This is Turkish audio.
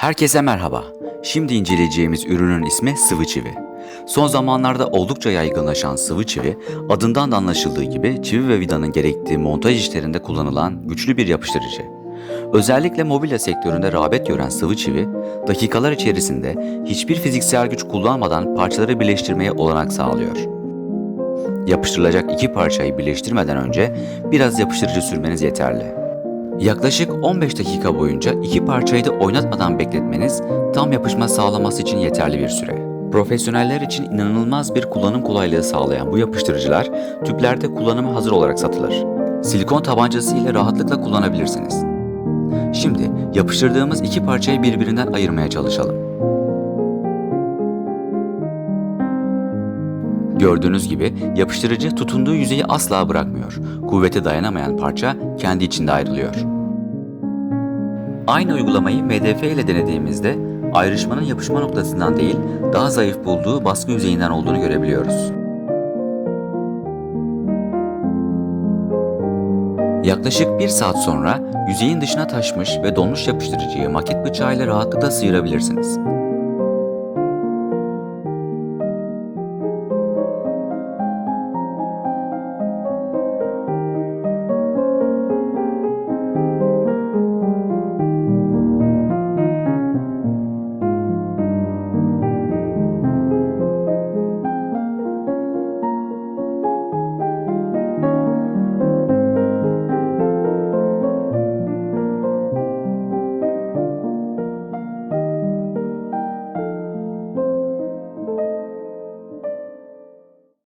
Herkese merhaba. Şimdi inceleyeceğimiz ürünün ismi sıvı çivi. Son zamanlarda oldukça yaygınlaşan sıvı çivi, adından da anlaşıldığı gibi çivi ve vidanın gerektiği montaj işlerinde kullanılan güçlü bir yapıştırıcı. Özellikle mobilya sektöründe rağbet gören sıvı çivi, dakikalar içerisinde hiçbir fiziksel güç kullanmadan parçaları birleştirmeye olanak sağlıyor. Yapıştırılacak iki parçayı birleştirmeden önce biraz yapıştırıcı sürmeniz yeterli. Yaklaşık 15 dakika boyunca iki parçayı da oynatmadan bekletmeniz tam yapışma sağlaması için yeterli bir süre. Profesyoneller için inanılmaz bir kullanım kolaylığı sağlayan bu yapıştırıcılar tüplerde kullanıma hazır olarak satılır. Silikon tabancası ile rahatlıkla kullanabilirsiniz. Şimdi yapıştırdığımız iki parçayı birbirinden ayırmaya çalışalım. Gördüğünüz gibi yapıştırıcı tutunduğu yüzeyi asla bırakmıyor. Kuvvete dayanamayan parça kendi içinde ayrılıyor. Aynı uygulamayı MDF ile denediğimizde ayrışmanın yapışma noktasından değil daha zayıf bulduğu baskı yüzeyinden olduğunu görebiliyoruz. Yaklaşık bir saat sonra yüzeyin dışına taşmış ve donmuş yapıştırıcıyı maket bıçağıyla rahatlıkla sıyırabilirsiniz.